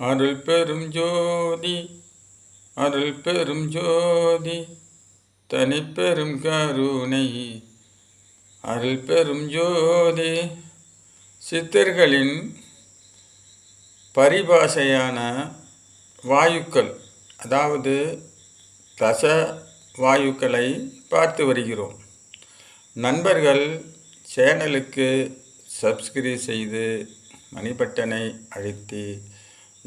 அருள் பெரும் ஜோதி அருள் பெரும் ஜோதி தனிப்பெரும் கருணை. அருள் பெரும் ஜோதி சித்தர்களின் பரிபாஷையான வாயுக்கள் அதாவது தச வாயுக்களை பார்த்து வருகிறோம். நண்பர்கள் சேனலுக்கு சப்ஸ்கிரைப் செய்து மணிபட்டனை அழுத்தி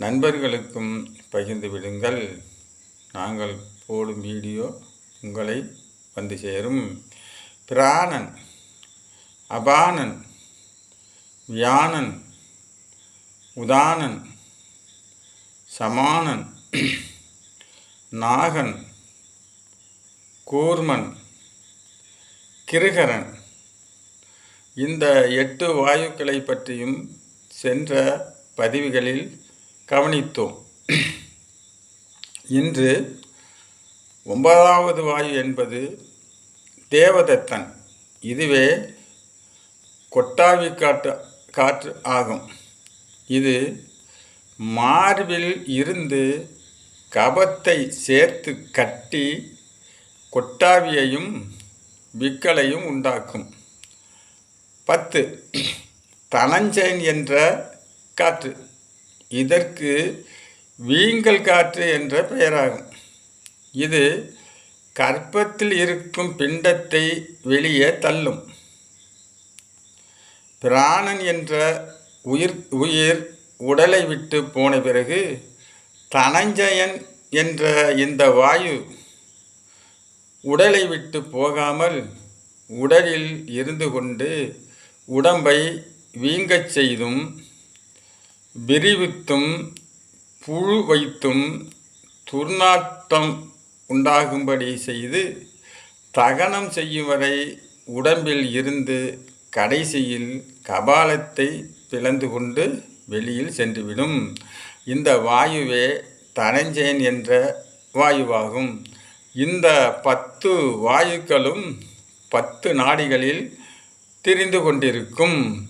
நண்பர்களுக்கும் பகிர்ந்து விடுங்கள். நாங்கள் போடும் வீடியோ உங்களை வந்து சேரும். பிராணன் அபானன் வியானன் உதானன் சமானன் நாகன் கூர்மன் கிருகரன். இந்த எட்டு வாயுக்களை பற்றியும் சென்ற பதிவுகளில் கவனித்தோம். இன்று ஒன்பதாவது வாயு என்பது தேவதத்தன். இதுவே கொட்டாவி காற்று காற்று ஆகும். இது மார்பில் இருந்து கபத்தை சேர்த்து கட்டி கொட்டாவியையும் விக்கலையும் உண்டாக்கும். பத்து தனஞ்சயன் என்ற காற்று. இதற்கு வீங்கல் காற்று என்ற பெயராகும். இது கற்பத்தில் இருக்கும் பிண்டத்தை வெளியே தள்ளும். பிராணன் என்ற உயிர் உயிர் உடலை விட்டு போன பிறகு தனஞ்சயன் என்ற இந்த வாயு உடலை விட்டு போகாமல் உடலில் இருந்து கொண்டு உடம்பை வீங்கச் செய்தும் விரிவித்தும் புழு வைத்தும் துர்நாற்றம் உண்டாகும்படி செய்து தகனம் செய்யும் வரை உடம்பில் இருந்து கடைசியில் கபாலத்தை பிளந்து கொண்டு வெளியில் சென்றுவிடும். இந்த வாயுவே தனஞ்சயன் என்ற வாயுவாகும். இந்த பத்து வாயுக்களும் பத்து நாடிகளில் திரிந்து கொண்டிருக்கும்.